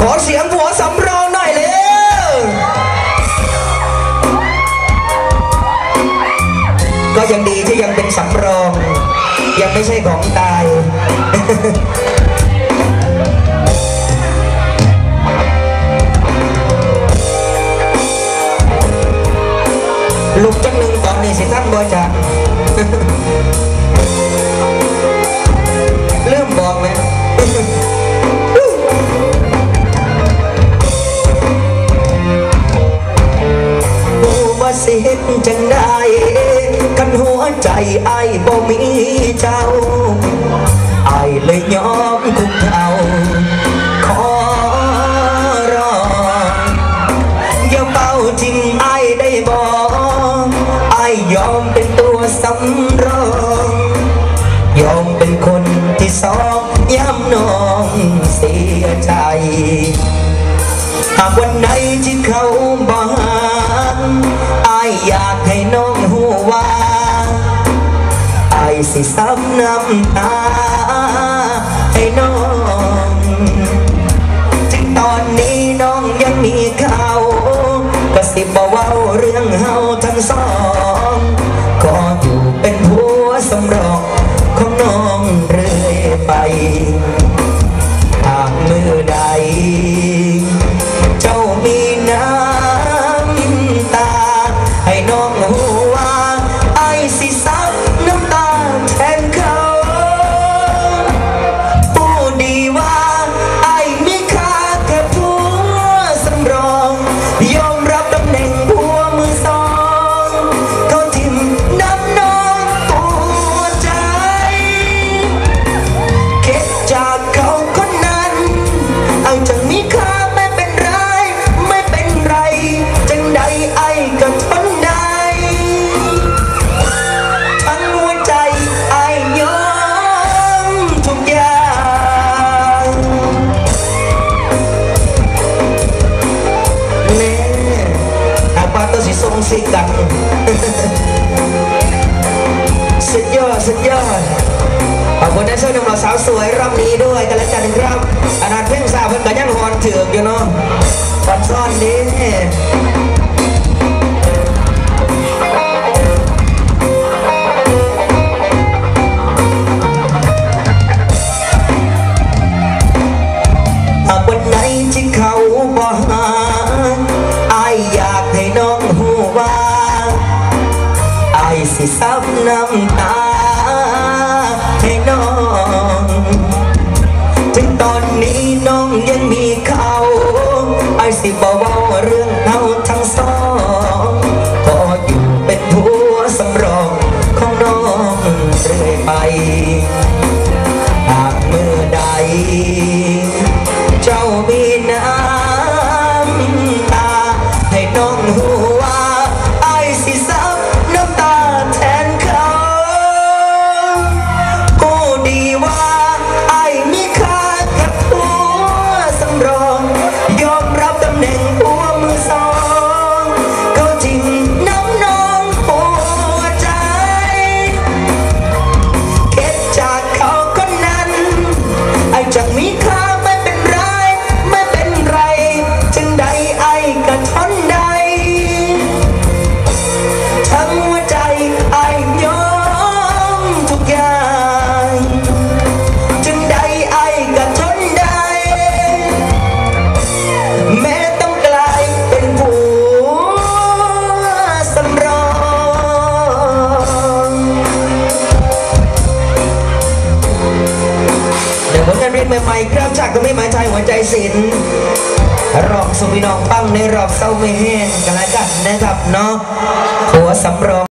ขอเสียงผัวสำรองหน่อยเร็วก็ยังดีที่ยังเป็นสำรอง ยังไม่ใช่ของตายลูกจังหนึ่งตอนนี้สิท่านบอจัก ใจไอ้บ่มีเจ้าไอ้เลยยอมคุกเข่าขอร้องอย่าเบาทิ้งไอ้ได้บอกไอ้ยอมเป็นตัวสำรองยอมเป็นคนที่สองย้ำน้องเสียใจหากวันไหนที่เขาบอกอายอยากให้น้องหูว่า อายสิซ้ำน้ สิทรงสิกังสุดยอดสุดยอดขอบคุณนะเชิญนำเราสาวสวยรอบนี้ด้วยกันแล้วกันครับอนาถเพ่งสาวเพิ่นก็ยังหอนเถือกอยู่เนาะฟอนซ่อนนี้ สิซับน้ำตาให้น้องถึงตอนนี้น้องยังมีเขาไอสิบอกว่าเรื่อง เพลงใหม่ครับจากก็ไม่หมายใจหัวใจศิลป์รอบสุพีน้องปั้งในรอบเศร้าไม่แห้งกันแล้วกันนะครับเนาะหัวสำรอง